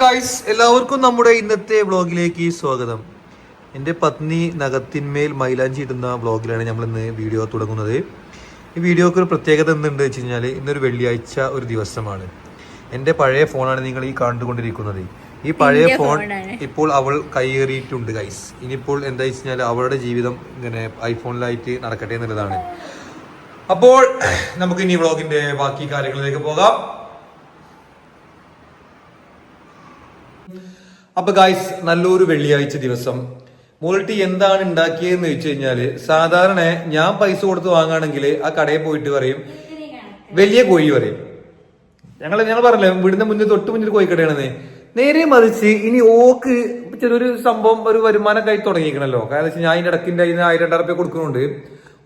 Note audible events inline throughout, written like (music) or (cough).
Guys എല്ലാവർക്കും നമ്മുടെ ഇന്നത്തെ വ്ളോഗിലേക്ക് സ്വാഗതം. എന്റെ പത്നി നഖത്തിന്മേൽ മൈലാഞ്ചി ഇടുന്ന വ്ളോഗിലാണ് നമ്മൾ ഇന്ന് വീഡിയോ തുടങ്ങുന്നത്. ഈ വീഡിയോക്ക് ഒരു പ്രത്യേകത എന്തുണ്ട് വെച്ച് കഴിഞ്ഞാൽ ഇന്നൊരു വെള്ളിയാഴ്ച ഒരു ദിവസമാണ്. എന്റെ പഴയ ഫോണാണ് നിങ്ങൾ ഈ കണ്ടുകൊണ്ടിരിക്കുന്നത്. ഈ പഴയ ഫോൺ ഇപ്പോൾ അവൾ കൈയേറിയിട്ടുണ്ട് ഗൈസ് ഇനിയിപ്പോൾ എന്താ വെച്ച് കഴിഞ്ഞാൽ അവളുടെ ജീവിതം ഇങ്ങനെ ഐഫോണിലായിട്ട് നടക്കട്ടെ എന്നുള്ളതാണ്. അപ്പോൾ നമുക്ക് ഇനി വ്ളോഗിന്റെ ബാക്കി കാര്യങ്ങളിലേക്ക് പോകാം. അപ്പൊ ഗായ്സ് നല്ലൊരു വെള്ളിയാഴ്ച ദിവസം. മോൾട്ടി എന്താണ് ഉണ്ടാക്കിയതെന്ന് വെച്ച് കഴിഞ്ഞാൽ സാധാരണ ഞാൻ പൈസ കൊടുത്ത് വാങ്ങുകയാണെങ്കിൽ ആ കടയിൽ പോയിട്ട് പറയും വലിയ കോഴി പറയും. ഞങ്ങൾ ഞങ്ങൾ പറഞ്ഞില്ലേ വീടിന്റെ മുന്നിൽ തൊട്ട് മുന്നിൽ കോഴിക്കടയാണെന്ന് നേരെ മറിച്ച് ഇനി ഓക്ക് ചെറിയൊരു സംഭവം ഒരു വരുമാനം കൈ തുടങ്ങിയിരിക്കണല്ലോ. കാരണം ഞാൻ ഇതിന്റെ ഇടക്കിന്റെ അതിന് ആയിരം രണ്ടായിരം റുപ്യ കൊടുക്കുന്നുണ്ട്.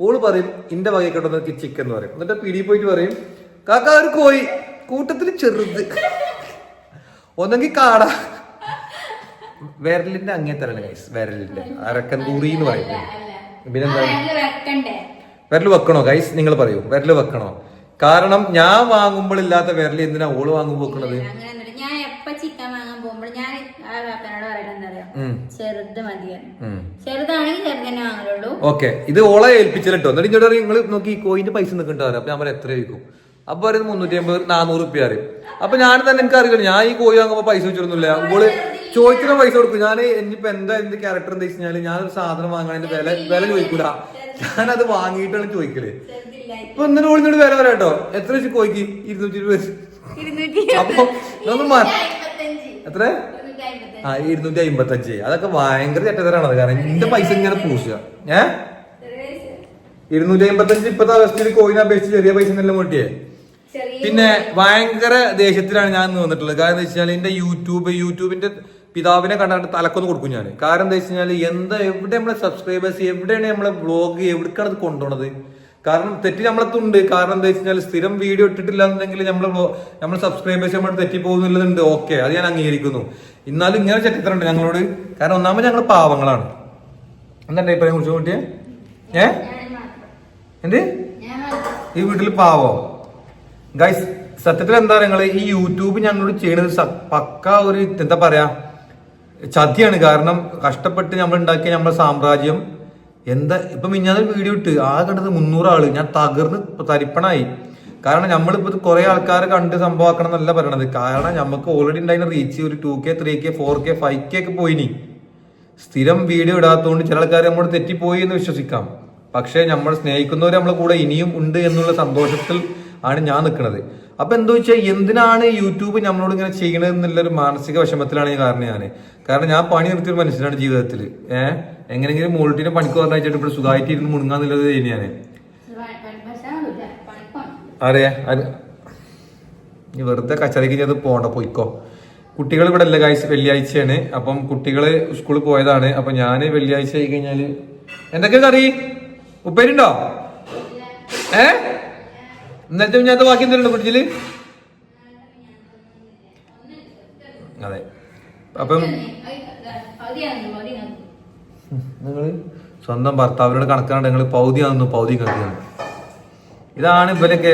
ഓൾ പറയും ഇന്റെ വകയിൽ കിട്ടുന്ന ചിക്കൻ എന്ന് പറയും. എന്നിട്ട് പിടി പോയിട്ട് പറയും കാക്ക ഒരു കോഴി. കൂട്ടത്തിൽ ചെറുത്. ഒന്നെങ്കിൽ കാട. വിരലിന്റെ അങ്ങേ തരല്ല ഗൈസ് വിരലിന്റെ. അരക്കൻ കൂറി എന്ന് പറയുന്നത് പിന്നെന്താ വിരൽ വെക്കണോ ഗൈസ് നിങ്ങൾ പറയൂ. വിരൽ വെക്കണോ? കാരണം ഞാൻ വാങ്ങുമ്പോൾ ഇല്ലാത്ത വിരൽ എന്തിനാ ഓൾ വാങ്ങുമ്പോൾ വെക്കണത്. ഞാൻ എപ്പ ചിക്കൻ വാങ്ങാൻ പോകുമ്പോൾ ഞാൻ പറയുന്നത്. ചെറുത് മതിയാണ്. ചെറുതാണെങ്കിൽ വാങ്ങലുള്ളൂ. ഓക്കെ. ഇത് ഓളെ ഏൽപ്പിച്ചിട്ടോ എന്നിട്ട് ഇങ്ങോട്ട് നിങ്ങൾ നോക്കി ഈ കോയിന്റെ പൈസ നിൽക്കണ്ടാവും അപ്പൊ ഞാൻ പറയാം എത്ര ചോദിക്കും? അപ്പൊ പറയുന്നത് മുന്നൂറ്റി അമ്പത് നാനൂറ് റുപ്യ അറിയും അപ്പൊ ഞാൻ തന്നെ എനിക്ക് അറിയില്ല ഞാൻ ഈ കോഴി വാങ്ങുമ്പോ പൈസ വെച്ചിരുന്നില്ല ഓൾ ചോദിക്കുന്ന പൈസ കൊടുക്കും. ഞാൻ ഇനിയിപ്പോ എന്താ എന്ത് ക്യാരക്ടർ എന്താ ഞാൻ ഞാനൊരു സാധനം വാങ്ങാൻ വില വില ചോദിക്കൂല. ഞാനത് വാങ്ങിയിട്ടാണ് ചോദിക്കൽ. ഇപ്പൊ ഇന്നലെ ഓളിനോട് വില വരാം കേട്ടോ എത്ര വെച്ച് കോഴിക്ക്? ഇരുന്നൂറ്റി ഇരുപത്. (laughs) അപ്പൊ നമ്മൾ എത്ര? ആ ഇരുന്നൂറ്റി അമ്പത്തി അഞ്ച് അതൊക്കെ ഭയങ്കര ചെറ്റതരാണത് കാരണം എന്റെ പൈസ ഇങ്ങനെ പൂശുക. ഏ? ഇരുന്നൂറ്റി അമ്പത്തി അഞ്ച് ഇപ്പത്തെ അവസ്ഥയിൽ കോയിനെ അപേക്ഷിച്ച് ചെറിയ പൈസ നല്ല മുട്ടിയേ? പിന്നെ ഭയങ്കര ദേഷ്യത്തിലാണ് ഞാൻ നിന്നിട്ടുള്ളത്. കാരണം എന്താ വെച്ചാൽ എന്റെ യൂട്യൂബ് യൂട്യൂബിന്റെ പിതാവിനെ കണ്ടിട്ട് തലക്കൊന്ന് കൊടുക്കും ഞാൻ കാരണം എന്താ വെച്ച് കഴിഞ്ഞാൽ എന്താ എവിടെ നമ്മളെ സബ്സ്ക്രൈബേഴ്സ് എവിടെയാണ് നമ്മളെ വ്ളോഗ് എവിടേക്കാണ് അത് കൊണ്ടുപോണത്? കാരണം തെറ്റ് നമ്മളത്തുണ്ട് കാരണം എന്താ വെച്ചാൽ സ്ഥിരം വീഡിയോ ഇട്ടിട്ടില്ല എന്നുണ്ടെങ്കിൽ നമ്മൾ സബ്സ്ക്രൈബേഴ്സ് നമ്മൾ തെറ്റി ഓക്കെ അത് ഞാൻ അംഗീകരിക്കുന്നു. എന്നാലും ഇങ്ങനെ ചെറ്റത്തരുണ്ട് ഞങ്ങളോട്. കാരണം ഒന്നാമത് ഞങ്ങൾ പാവങ്ങളാണ്. എന്താ ഇപ്പം കുറിച്ച് കൂട്ടിയ? ഏ? എന്ത്? ഈ വീട്ടിൽ പാവോ? ഗൈസ് സത്യത്തിൽ എന്താ നിങ്ങൾ ഈ യൂട്യൂബ് ഞങ്ങളോട് ചെയ്യണത് പക്ക ഒരു എന്താ പറയാ? ചതിയാണ്. കാരണം കഷ്ടപ്പെട്ട് നമ്മൾ ഉണ്ടാക്കിയ നമ്മുടെ സാമ്രാജ്യം. എന്താ ഇപ്പൊ മിഞ്ഞാന്ന് വീഡിയോ ഇട്ട് ആ കണ്ടത് മുന്നൂറ് ആൾ. ഞാൻ തകർന്ന് തരിപ്പണായി. കാരണം നമ്മളിപ്പോ ഇത് കുറെ ആൾക്കാരെ കണ്ട് സംഭവമാക്കണം എന്നല്ല പറയണത്. കാരണം നമുക്ക് ഓൾറെഡി ഉണ്ടായിരുന്ന റീച്ച് ഒരു two K three K four K five K ഒക്കെ പോയിനി. സ്ഥിരം വീഡിയോ ഇടാത്തതുകൊണ്ട് ചില ആൾക്കാർ നമ്മോട് തെറ്റിപ്പോയി എന്ന് വിശ്വസിക്കാം. പക്ഷേ നമ്മൾ സ്നേഹിക്കുന്നവർ നമ്മളെ കൂടെ ഇനിയും ഉണ്ട് എന്നുള്ള സന്തോഷത്തിൽ ആണ് ഞാൻ നിൽക്കുന്നത് അപ്പൊ എന്താ വെച്ചാൽ എന്തിനാണ് യൂട്യൂബ് നമ്മളോട് ഇങ്ങനെ ചെയ്യണത് എന്നുള്ളൊരു മാനസിക വിഷമത്തിലാണ് കാരണം ഞാൻ കാരണം ഞാൻ പണി നിർത്തിയൊരു മനുഷ്യനാണ് ജീവിതത്തിൽ ഏഹ് എങ്ങനെങ്കിലും മോൾട്ടിനെ പണിക്ക് പറഞ്ഞിട്ട് ഇപ്പോൾ സുഖമായിട്ട് ഇരുന്ന് മുണങ്ങാന്നുള്ളത് തന്നെയാണ്. അറിയാ വെറുതെ കച്ചറയ്ക്ക് ചെയ്ത് പോണ്ട പോയിക്കോ. കുട്ടികൾ ഇവിടെ അല്ല കാഴ്ച വെള്ളിയാഴ്ചയാണ്. അപ്പം കുട്ടികൾ സ്കൂളിൽ പോയതാണ്. അപ്പൊ ഞാൻ വെള്ളിയാഴ്ച ആയി കഴിഞ്ഞാൽ എന്തൊക്കെ കറി? ഉപ്പേരുണ്ടോ ഏ? ഇന്നലത്തെ ഞാൻ ബാക്കി എന്തെങ്കിലും ഫ്രിഡ്ജിൽ? അതെ. അപ്പം നിങ്ങൾ സ്വന്തം ഭർത്താവിനോട് കണക്കാണ്ട് നിങ്ങൾ പൗതി ആണെന്നു പൗതി കണ്ടിയാണ് ഇതാണ് ഇവരൊക്കെ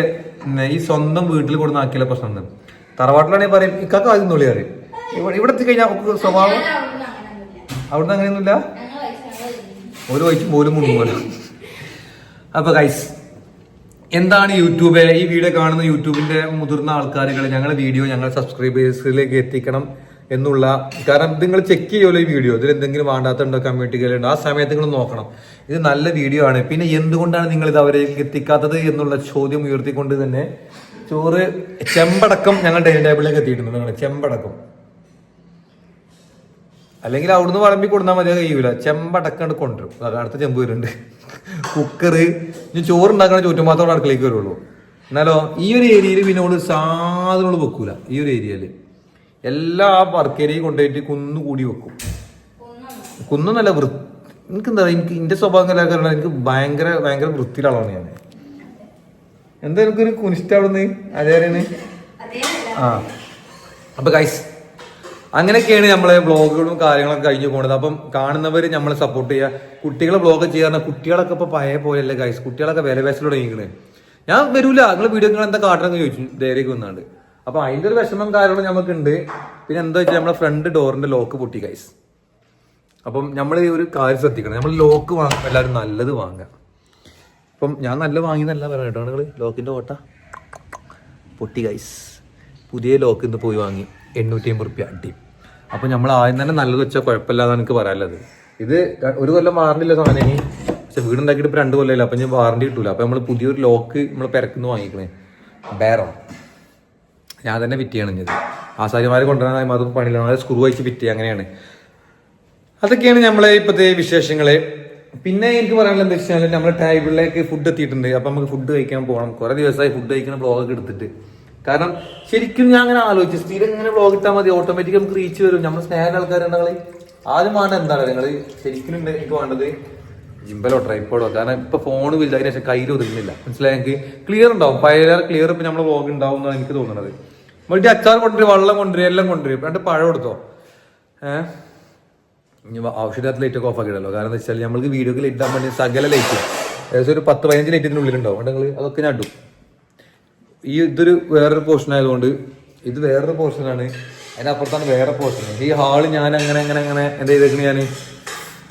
ഈ സ്വന്തം വീട്ടിൽ കൊടുന്ന് ആക്കിയുള്ള പ്രശ്നം തറവാട്ടിലാണെങ്കിൽ പറയും ഇക്കാക്ക ആദ്യം നുള്ളി അറിയും ഇവിടെ ഇവിടെ എത്തിക്കഴിഞ്ഞാൽ ഒക്കെ സ്വഭാവം അവിടുന്ന് അങ്ങനെയൊന്നുമില്ല. ഒരു വയസ്സും പോലും മുങ്ങുമല്ലോ അപ്പൊ ഗൈസ് എന്താണ് യൂട്യൂബ്? ഈ വീഡിയോ കാണുന്ന യൂട്യൂബിന്റെ മുതിർന്ന ആൾക്കാരുകൾ ഞങ്ങളുടെ വീഡിയോ ഞങ്ങൾ സബ്സ്ക്രൈബേഴ്സിലേക്ക് എത്തിക്കണം എന്നുള്ള കാരണം നിങ്ങൾ ചെക്ക് ചെയ്യുമല്ലോ ഈ വീഡിയോ. ഇതിൽ എന്തെങ്കിലും വേണ്ടാത്തുണ്ടോ കമ്മ്യൂണിറ്റികളുണ്ടോ ആ സമയത്ത് നിങ്ങൾ നോക്കണം. ഇത് നല്ല വീഡിയോ ആണ്. പിന്നെ എന്തുകൊണ്ടാണ് നിങ്ങൾ ഇത് അവരേക്ക് എത്തിക്കാത്തത് എന്നുള്ള ചോദ്യം ഉയർത്തിക്കൊണ്ട് തന്നെ ചോറ് ചെമ്പടക്കം ഞങ്ങൾ ഡൈനിങ് ടേബിളിലേക്ക് എത്തിയിട്ടുണ്ട്. നിങ്ങൾ ചെമ്പടക്കം. അല്ലെങ്കിൽ അവിടുന്ന് വളമ്പി കൊടുത്താൽ മതി അത് കഴിയൂല. ചെമ്പടക്കം കൊണ്ടുവരും. അടുത്ത ചെമ്പ് വരുന്നുണ്ട്. കുക്കറ് ഇനി ചോറുണ്ടാക്കണ ചുറ്റുമാത്തോടെ അടുക്കളയ്ക്ക് വരുള്ളൂ. എന്നാലോ ഈ ഒരു ഏരിയയിൽ പിന്നെ ഓൾ സാധനങ്ങൾ വെക്കൂല. ഈ ഒരു ഏരിയയിൽ എല്ലാ വർക്ക് ഏരിയയും കൊണ്ടുപോയിട്ട് കുന്നുകൂടി വെക്കും. കുന്നു നല്ല വൃ എനിക്ക് എന്താ എനിക്ക് എന്റെ സ്വഭാവം കാരണം എനിക്ക് ഭയങ്കര ഭയങ്കര വൃത്തിയിലാണ് ഞാൻ എന്താ എനിക്കൊരു കുനിഷ്ട അവിടുന്ന്? അതേ ആ. അപ്പൊ ഗൈസ് അങ്ങനെയൊക്കെയാണ് നമ്മളെ ബ്ലോഗുകളും കാര്യങ്ങളൊക്കെ കഴിഞ്ഞു പോകുന്നത് അപ്പം കാണുന്നവർ നമ്മളെ സപ്പോർട്ട് ചെയ്യുക കുട്ടികളെ ബ്ലോഗ് ചെയ്യാറുണ്ട് കുട്ടികളൊക്കെ ഇപ്പൊ പഴയ പോലെയല്ലേ ഗൈസ് കുട്ടികളൊക്കെ വില പേശൽ തുടങ്ങിക്കണേ ഞാൻ വരൂല. നിങ്ങൾ വീഡിയോ നിങ്ങൾ എന്താ കാട്ടണമെന്ന് ചോദിച്ചു. ധൈര്യം വന്നാണ്ട്. അപ്പം അതിന്റെ ഒരു വിഷമം നമുക്ക് നമുക്കുണ്ട് പിന്നെ എന്താ വെച്ചാൽ നമ്മളെ ഫ്രണ്ട് ഡോറിന്റെ ലോക്ക് പൊട്ടി ഗൈസ് അപ്പം നമ്മൾ ഒരു കാര്യം ശ്രദ്ധിക്കണം. നമ്മൾ ലോക്ക് വാങ്ങുമ്പോൾ എല്ലാവരും നല്ലത് വാങ്ങുക അപ്പം ഞാൻ നല്ല വാങ്ങിയെന്നല്ല പറയണം കേട്ടോ നിങ്ങൾ ലോക്കിന്റെ ഓട്ട. പൊട്ടി ഗൈസ് പുതിയ ലോക്ക് ഇന്ന് പോയി വാങ്ങി. എണ്ണൂറ്റി അമ്പത് റുപ്യ അടി. അപ്പോൾ നമ്മൾ ആദ്യം തന്നെ നല്ലത് വെച്ചാൽ കുഴപ്പമില്ലാതെ എനിക്ക് പറയാനുള്ളത്. ഇത് ഒരു കൊല്ലം വാറണ്ടില്ല സാധനം പക്ഷെ വീടുണ്ടാക്കിയിട്ട് ഇപ്പൊ രണ്ട് കൊല്ലമില്ല അപ്പൊ ഞാൻ വാറണ്ടി കിട്ടൂല. അപ്പോൾ നമ്മൾ പുതിയൊരു ലോക്ക് നമ്മൾ പെരക്കുന്ന വാങ്ങിക്കണേ. ബേറോ ഞാൻ തന്നെ ഫിറ്റ് ചെയ്യണം ഇത്. ആശാരിമാരെ കൊണ്ടുവരാൻ അത് പണിയിലാണ്. സ്ക്രൂ വെച്ച് ഫിറ്റ് അങ്ങനെയാണ്. അതൊക്കെയാണ് നമ്മളെ ഇപ്പോഴത്തെ വിശേഷങ്ങൾ. പിന്നെ എനിക്ക് പറയാനുള്ളത് എന്താ വെച്ചാൽ നമ്മളെ ടേബിളിലേക്ക് ഫുഡ് എത്തിയിട്ടുണ്ട്. അപ്പൊ നമുക്ക് ഫുഡ് കഴിക്കാൻ പോകണം കുറേ ദിവസമായി ഫുഡ് കഴിക്കുന്ന ബ്ലോഗൊക്കെ എടുത്തിട്ട്. കാരണം ശരിക്കും ഞാൻ അങ്ങനെ ആലോചിച്ചു. സ്ഥിരം ഇങ്ങനെ വ്ളോഗ് ഇട്ടാൽ മതി. ഓട്ടോമാറ്റിക് നമുക്ക് റീച്ച് വരും. നമ്മൾ സ്നേഹം ആൾക്കാരുണ്ടെങ്കിൽ ആദ്യം വേണ്ട എന്താണ്? നിങ്ങൾ ശരിക്കും എനിക്ക് വേണ്ടത് ജിമ്പലോ ട്രൈപ്പോഡോ കാരണം ഇപ്പൊ ഫോൺ വലുതായതിനു ശേഷം കയ്യിൽ ഒതുങ്ങുന്നില്ല. മനസ്സിലായി? എനിക്ക് ക്ലിയർ ഉണ്ടാവും. പഴയ ക്ലിയർ ഇപ്പൊ നമ്മൾ വ്ളോഗ് ഉണ്ടാവും എന്നാണ് എനിക്ക് തോന്നുന്നത് മൾട്ടി അച്ചാർ കൊണ്ടുവരും വെള്ളം കൊണ്ടുവരും എല്ലാം കൊണ്ടുവരും. രണ്ട് പഴം എടുത്തോ? ഏഹ് ഇനി ആവശ്യമില്ലാത്ത ലൈറ്റ് ഒക്കെ ഓഫ് ആക്കിയിടല്ലോ. കാരണം എന്താ വെച്ചാൽ നമ്മൾക്ക് വീഡിയോക്ക് ലൈറ്റ് ഇടാൻ വേണ്ടി സകല ലൈറ്റ് ഏകദേശം ഒരു പത്ത് പതിനഞ്ച് ലൈറ്റിന്റെ ഉള്ളിലുണ്ടാവും ഉണ്ടാവും നിങ്ങൾ അതൊക്കെ ഞാൻ ഇടും. ഈ ഇതൊരു വേറൊരു പോർഷൻ ആയതുകൊണ്ട് ഇത് വേറൊരു പോർഷനാണ് അതിനപ്പുറത്താണ് വേറെ പോർഷൻ ഈ ഹാൾ ഞാൻ അങ്ങനെ അങ്ങനെ അങ്ങനെ എന്താ ചെയ്തേക്കണ ഞാൻ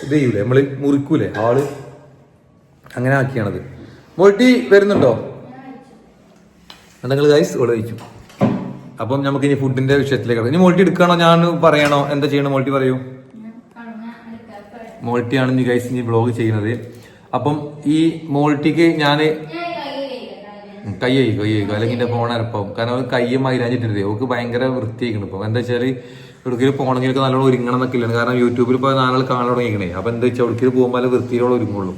ഇത് ചെയ്യൂലേ? നമ്മൾ മുറിക്കൂലേ? ഹാൾ അങ്ങനെ ആക്കിയാണത്. മൊഴി വരുന്നുണ്ടോ? എന്തെങ്കിലും ഗൈസ് ഇവിടെ വയ്ക്കും അപ്പം നമുക്ക് ഇനി ഫുഡിന്റെ വിഷയത്തിലേക്ക്. ഇനി മോൾട്ടി എടുക്കണോ? ഞാൻ പറയണോ? എന്താ ചെയ്യണോ? മോൾട്ടി പറയൂ. മോൾട്ടിയാണ് ഇനി ഗൈസ് ഇനി ബ്ലോഗ് ചെയ്യുന്നത്. അപ്പം ഈ മോൾട്ടിക്ക് ഞാൻ കൈ കഴിക്കും കൈ കഴിക്കും അല്ലെങ്കിൽ എന്റെ ഫോൺ അരപ്പാവും. കാരണം അത് കയ്യും മൈലാഞ്ഞിട്ടുണ്ട് ഓക്ക് ഭയങ്കര വൃത്തിയാക്കണം ഇപ്പം. എന്താ വെച്ചാൽ എവിടേക്കും പോകണമെങ്കിൽ നല്ലോണം ഒരുങ്ങണം എന്നൊക്കെ ഇല്ല കാരണം യൂട്യൂബിൽ ഇപ്പോൾ നാലാൾ കാണാൻ തുടങ്ങിക്കണേ അപ്പൊ എന്താ വെച്ചാൽ എവിടേക്കും പോകുമ്പോൾ വൃത്തിയിലുള്ള ഒരുങ്ങുള്ളൂ.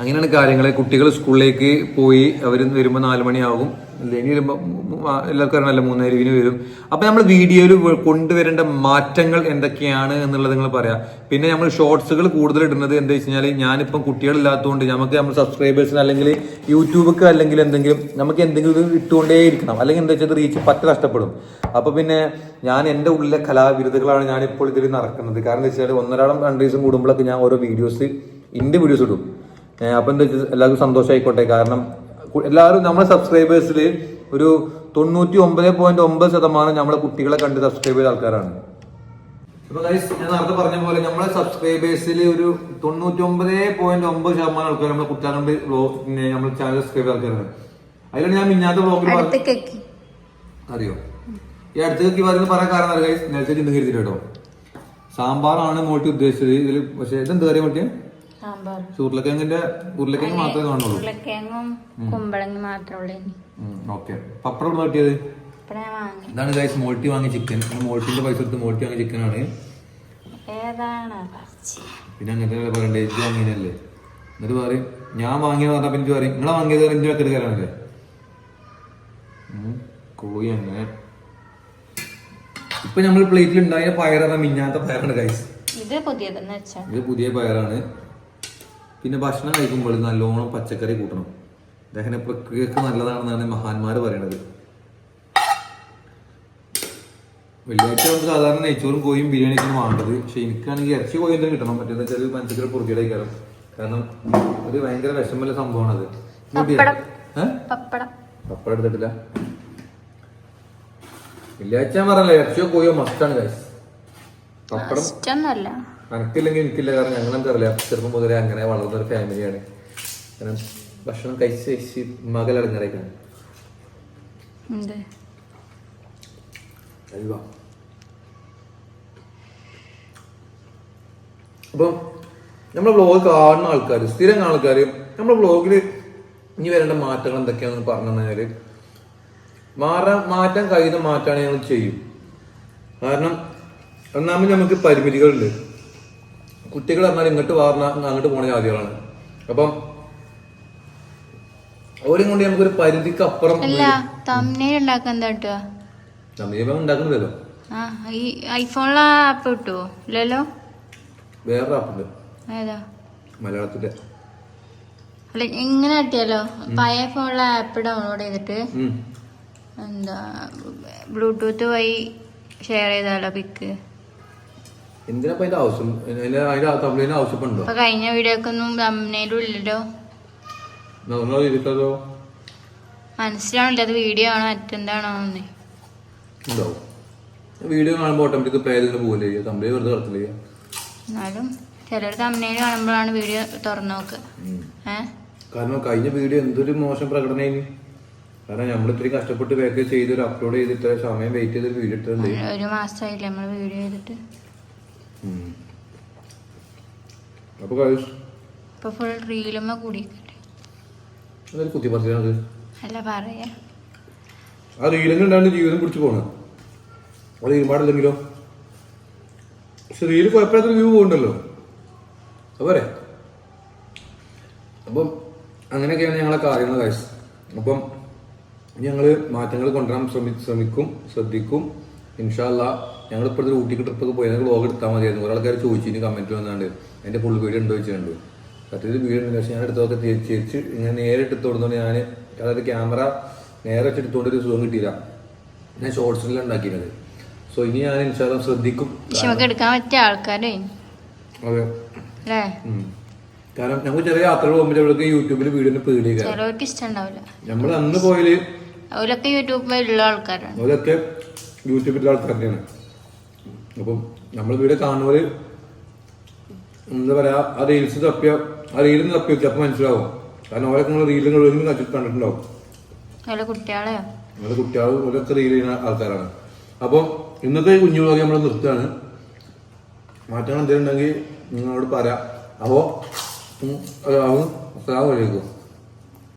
അങ്ങനെയാണ് കാര്യങ്ങൾ കുട്ടികൾ സ്കൂളിലേക്ക് പോയി അവർ വരുമ്പോൾ നാല് മണിയാകും. അല്ലെങ്കിൽ വരുമ്പോൾ എല്ലാവർക്കും അറിയാമല്ലോ മൂന്നരവിന് വരും. അപ്പോൾ നമ്മൾ വീഡിയോയിൽ കൊണ്ടുവരേണ്ട മാറ്റങ്ങൾ എന്തൊക്കെയാണ് എന്നുള്ളത് നിങ്ങൾ പറയാം. പിന്നെ നമ്മൾ ഷോർട്സുകൾ കൂടുതൽ ഇടുന്നത് എന്താ വെച്ച് കഴിഞ്ഞാൽ ഞാനിപ്പം കുട്ടികളില്ലാത്തതുകൊണ്ട് നമുക്ക് നമ്മൾ സബ്സ്ക്രൈബേഴ്സിന് അല്ലെങ്കിൽ യൂട്യൂബൊക്കെ അല്ലെങ്കിൽ എന്തെങ്കിലും നമുക്ക് എന്തെങ്കിലും ഇട്ടുകൊണ്ടേ ഇരിക്കണം അല്ലെങ്കിൽ എന്താ വെച്ചാൽ റീച്ച് പറ്റ കഷ്ടപ്പെടും. അപ്പോൾ പിന്നെ ഞാൻ എന്റെ ഉള്ളിലെ കലാവിരുദ്ധകളാണ് ഞാനിപ്പോൾ ഇതിൽ നടക്കുന്നത്. കാരണം എന്താ വെച്ചാൽ ഒന്നരാടം രണ്ട് ദിവസം കൂടുമ്പോഴൊക്കെ ഞാൻ ഓരോ വീഡിയോസ് ഇന്റെ വീഡിയോസ് ഇടും. അപ്പൊ എന്താ എല്ലാവർക്കും സന്തോഷമായിക്കോട്ടെ കാരണം എല്ലാവരും നമ്മുടെ സബ്സ്ക്രൈബേഴ്സിൽ ഒരു തൊണ്ണൂറ്റി ഒമ്പത് പോയിന്റ് ഒമ്പത് ശതമാനം നമ്മളെ കുട്ടികളെ കണ്ട് സബ്സ്ക്രൈബ് ചെയ്ത ആൾക്കാരാണ്. ഇപ്പൊ ഗൈസ് ഞാൻ നേരത്തെ പറഞ്ഞ പോലെ നമ്മളെ സബ്സ്ക്രൈബേഴ്സിൽ ഒരു തൊണ്ണൂറ്റി ഒമ്പത് പോയിന്റ് ഒമ്പത് ശതമാനം ആൾക്കാർ നമ്മളെ കുട്ടികളെ കണ്ട് പിന്നെ നമ്മുടെ ചാനൽ സബ്സ്ക്രൈബ് ചെയ്ത ആൾക്കാരാണ്. അതിലാണ് ഞാൻ മിന്നാത്ത ബ്ലോഗിൽ അറിയോ? ഈ അടുത്തേക്ക് പറയുന്നത് പറയാൻ കാരണം ഗൈസ്. നേരത്തെ ചിന്ത കരുതില്ല കേട്ടോ സാമ്പാറാണ് മോട്ടി ഉദ്ദേശിച്ചത്. ഇതിൽ പക്ഷേ ഇതെന്ത് കാര്യം മോട്ടിയാണ് ഉരുളക്കിഴങ്ങിന്റെ ഉരുളക്കിഴങ്ങ് മാത്രമേ കാണുള്ളൂ. ഉരുളക്കിഴങ്ങും കുമ്പളങ്ങി മാത്രമേ ഉള്ളൂ ഓക്കെ. പപ്പടം ഇവിടെ കിട്ടിയത്? ഇതാണ് ഗൈസ് മോൾട്ടി വാങ്ങി ചിക്കൻ മോൾട്ടിന്റെ പൈസ എടുത്ത് മോൾട്ടി വാങ്ങി ചിക്കൻ ആണ്? പിന്നെ അങ്ങനത്തെ പറയണ്ടേ? ഇത് വാങ്ങിയതല്ലേ എന്നിട്ട് പറയും. ഞാൻ വാങ്ങിയെന്ന് പറഞ്ഞാൽ എനിക്ക് പറയും. നിങ്ങളെ വാങ്ങിയത് എന്റെ കയറാണല്ലേ കോഴി അങ്ങനെ. ഇപ്പൊ നമ്മൾ പ്ലേറ്റിൽ ഉണ്ടായ പയറാണ് മിഞ്ഞാത്ത പയറാണ് ഗൈസ് ഇത് പുതിയ പയറാണ്. പിന്നെ ഭക്ഷണം കഴിക്കുമ്പോൾ നല്ലോണം പച്ചക്കറി കൂട്ടണം. ദഹന പ്രക്രിയക്ക് നല്ലതാണെന്നാണ് മഹാന്മാർ പറയണത്. വെള്ളിയാഴ്ച നമുക്ക് സാധാരണ നെയ്ച്ചോറും കോയും ബിരിയാണിയൊക്കെയാണ് വേണ്ടത്. പക്ഷെ എനിക്കാണെങ്കിൽ ഇറച്ചി കോയി എന്തെങ്കിലും കിട്ടണം. മറ്റേന്ന് വെച്ചാൽ മനസ്സിൽ പൊറുക്കിയുടെ കയറും കാരണം ഒരു ഭയങ്കര വിഷമല്ല സംഭവമാണ് അത് പപ്പടം. എടുത്തിട്ടില്ല. വെള്ളിയാഴ്ച ഞാൻ പറഞ്ഞല്ലേ ഇറച്ചിയോ കോയോ മസ്റ്റാണ് ഗൈസ് പപ്പടം കണക്കില്ലെങ്കിൽ എനിക്കില്ല. കാരണം ഞങ്ങൾ നമുക്കറിയില്ല ചെറുപ്പം മുതലേ അങ്ങനെ വളർന്ന ഒരു ഫാമിലിയാണ്. കാരണം ഭക്ഷണം കഴിച്ച് കഴിച്ച് എന്ത്? അയവാ അപ്പം നമ്മളെ വ്ലോഗ് കാണുന്ന ആൾക്കാർ സ്ഥിരം കാണുന്ന ആൾക്കാർ നമ്മളെ വ്ലോഗിൽ ഇനി വരേണ്ട മാറ്റങ്ങൾ എന്തൊക്കെയാണെന്ന് പറഞ്ഞു തന്നാൽ മാറാൻ മാറ്റാൻ കഴിയുന്ന മാറ്റമാണ് ഞങ്ങൾ ചെയ്യും. കാരണം ഒന്നാമത് നമുക്ക് പരിമിതികളുണ്ട്. കുട്ടികൾ പറഞ്ഞാൽ ഇങ്ങോട്ട് വാർന്ന അങ്ങോട്ട് പോണ ജാതികളാണ്. അപ്പം ഓരും കൊണ്ട് നമുക്കൊരു പരിധിക്ക് അപ്പുറം ഉണ്ടാക്കുന്നില്ലല്ലോ ഐഫോണിലെ ആപ്പ് കിട്ടുമോ ഇല്ലല്ലോ? വേറെ ആപ്പുണ്ട് മലയാളത്തിന്റെ അല്ല എങ്ങനെ കിട്ടിയാലോ? പഴയ ഫോണിലെ ആപ്പ് ഡൗൺലോഡ് ചെയ്തിട്ട്. എന്താ ബ്ലൂടൂത്ത് വഴി ഷെയർ ചെയ്താലോ പിക്ക് എന്തിനാ ഇപ്പൊ അതിന്റെ ആവശ്യം? അതിന്റെ അതിന്റെ ആവശ്യമുണ്ടോ കഴിഞ്ഞ വീഡിയോക്കൊന്നും ഇല്ലല്ലോ. മനസ്സിലാവില്ല അത് വീഡിയോ ആണോ മറ്റെന്താണോ ഉണ്ടാവും വീഡിയോ കാണുമ്പോൾ ഓട്ടോമാറ്റിക് പ്ലേ ചെയ്തിട്ട് പോകില്ലേ വെറുതെ എന്നാലും ചിലർ തമ്മനയിൽ കാണുമ്പോഴാണ് വീഡിയോ തുറന്നു നോക്ക് കാരണം കഴിഞ്ഞ വീഡിയോ എന്തൊരു മോശം പ്രകടനമായിരുന്നു കാരണം നമ്മൾ ഇത്രയും കഷ്ടപ്പെട്ട് അപ്ലോഡ് ചെയ്തിട്ട് സമയം വെയിറ്റ് ചെയ്ത് വീഡിയോ ഒരു മാസമായില്ലേ നമ്മൾ വീഡിയോ ചെയ്തിട്ട്? അപ്പൊ guys, ഇപ്പൊ ഫുൾ റീലുമ്മ കൂടി കുത്തി പറഞ്ഞത് അല്ല പറയാ. ആ റീലൊക്കെ ഉണ്ടാണ്ട് ജീവിതം പിടിച്ചു പോണത് അത് ഒരുപാടില്ലെങ്കിലോ? പക്ഷെ റീൽ കുഴപ്പമില്ലാത്ത വ്യൂ പോകുന്നുണ്ടല്ലോ അതുപോലെ അപ്പം അങ്ങനെയൊക്കെയാണ് ഞങ്ങളെ കാര്യങ്ങൾ കാശ് അപ്പം ഞങ്ങൾ മാറ്റങ്ങൾ കൊണ്ടുവരാൻ ശ്രമി ശ്രമിക്കും ശ്രദ്ധിക്കും. ഇൻഷാല്ല ഞങ്ങൾ ഇപ്പോഴത്തെ ഊട്ടിക്ക് ട്രിപ്പൊക്കെ പോയി. വ്ളോഗ് എടുത്താൽ മതിയായിരുന്നു. ഒരാൾക്കാർ ചോദിച്ചിന് കമന്റ് വന്നാണ്ട്. എന്റെ ഫുൾ വീഡിയോ ഉണ്ടോ? ചോദിച്ചിട്ടുണ്ട്. സത്യത്തിൽ വീഡിയോ ഉണ്ട്. പക്ഷേ ഞാൻ എടുത്തൊക്കെ തിരിച്ച് ഇങ്ങനെ നേരിട്ട് എടുത്തോടുന്നതുകൊണ്ട് ഞാൻ അതായത് ക്യാമറ നേരെ വെച്ചെടുത്തോണ്ട് ഒരു സുഖം കിട്ടിയില്ല. ഞാൻ ഷോർട്സിലാണ് ഉണ്ടാക്കിയത് സോ ഇനി ഞാൻ ഇൻഷാല്ല ശ്രദ്ധിക്കും. എടുക്കാൻ പറ്റിയ ആൾക്കാരെ. അതെ. കാരണം ഞങ്ങൾ ചെറിയ യാത്രകൾ പോകുമ്പോൾ യൂട്യൂബിൽ വീഡിയോ പേടിയൊക്കെ ചിലവർക്ക് ഇഷ്ടമുണ്ടാവില്ല നമ്മൾ അന്ന് പോയാൽ അവരൊക്കെ യൂട്യൂബിൽ ഉള്ള ആൾക്കാരാണ്. അവരൊക്കെ യൂട്യൂബിലെ ആൾക്കാർ തന്നെയാണ്. അപ്പം നമ്മൾ വീഡിയോ കാണുന്നവര് എന്താ പറയാ ആ റീൽസ് തപ്പിയ ആ റീലിൽ നിന്ന് തപ്പി അപ്പൊ മനസ്സിലാവും. കാരണം ഓരോ നിങ്ങൾ റീലും കഴിവെങ്കിലും കണ്ടിട്ടുണ്ടാവും. കുട്ടികളെയോ? നമ്മുടെ കുട്ടികൾ ഓരോക്കെ റീൽ ചെയ്യുന്ന ആൾക്കാരാണ്. അപ്പം ഇന്നത്തെ കുഞ്ഞു വ്ളോഗ് നമ്മൾ നിർത്തുകയാണ്. മാറ്റങ്ങൾ എന്തെങ്കിലും ഉണ്ടെങ്കിൽ നിങ്ങളോട് പറയാം. അപ്പോൾ അസ്സലാമു അലൈക്കും.